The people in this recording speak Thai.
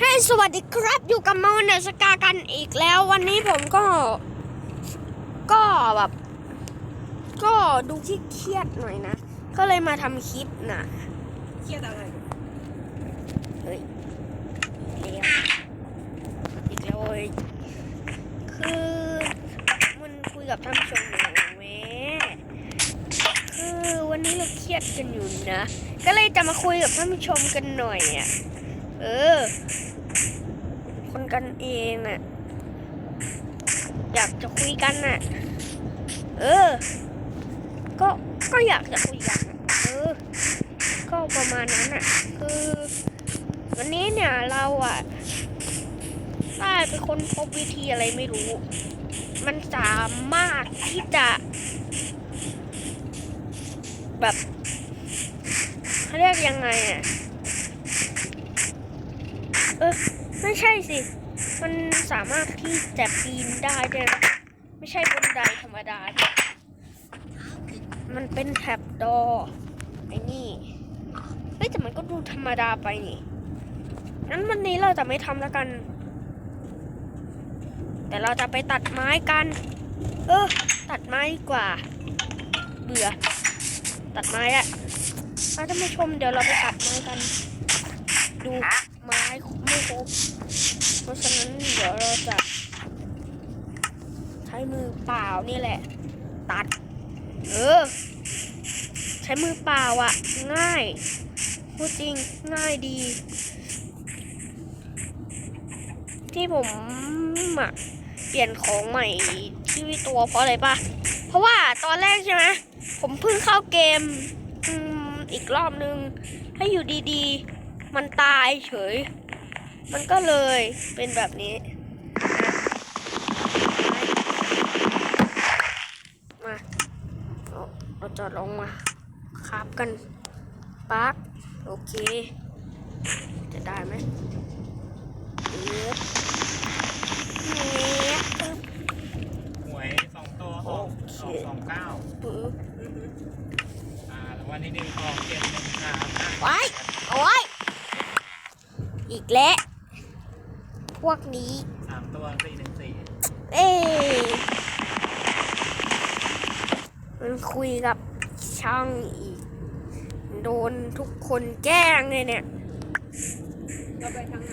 ให้สวัสดีครับอยู่กับมาวันเดอร์สกากันอีกแล้ว วันนี้ผมก็ ก็แบบ ก็ดูขี้เครียดๆหน่อยนะ ก็เลยมาทำคลิปนะเครียดอะไรเฮ้ยอีกแล้วอีกแล้วเว้ยคือมันคุยกับท่านผู้ชมอยู่แม่คือวันนี้เราเครียดกันอยู่นะ ก็เลยจะมาคุยกับท่านผู้ชมกันหน่อยอะ เออ คนกันเองอะ อยากจะคุยกันน่ะ เออ ก็ ก็อยากจะคุยกัน เออ ก็ประมาณนั้นอะ คือ วันนี้เนี่ยเราอะ ได้เป็นคนพบวิธีอะไรไม่รู้ มันสามารถที่จะ แบบเขาเรียกยังไงอะ เออไม่ใช่สิ มันสามารถที่จะปีนได้ด้วยนะไม่ใช่บนไดธรรมดา มันเป็นแท็บดอไอ้นี่ เฮ้ยแต่มันก็ดูธรรมดาไปนี่งั้นวันนี้เราจะไม่ทำแล้วกัน แต่เราจะไปตัดไม้กัน เออ ตัดไม้ดีกว่า เบื่อ ตัดไม้อะถ้าท่านผู้ชมเดี๋ยวเราไปตัดไม้กัน ดู ไม่ครบเพราะฉะนั้นเดี๋ยวเราจะ ใช้มือเปล่านี่แหละ ตัด เออ ใช้มือเปล่าอะง่ายพูดจริงง่ายดี ที่ผมอะเปลี่ยนของใหม่ที่ตัวเพราะอะไรปะเพราะว่าตอนแรกใช่ไหมผมเพิ่งเข้าเกมอืมอีกรอบนึง ให้อยู่ดีๆ มันตายเฉย มันก็เลยเป็นแบบนี้นะมาเอาเราจะลงมาคาบกันปักโอเค จะได้ไหมเอ๊ะเอ๊ะปึ๊บหวยสองตัวออกโอเคสองสองเก้าปึ๊บอ่าแล้ววันนี้หนึ่งออกเจ็ดหนึ่งสามห้าไว้เอาไว้อีกแล้ว พวกนี้ สามตัวสี่หนึ่งสี่เอ้ยมันคุยกับช่างอีก โดนทุกคนแกล้งเลยเนี่ย เราไปทางไหน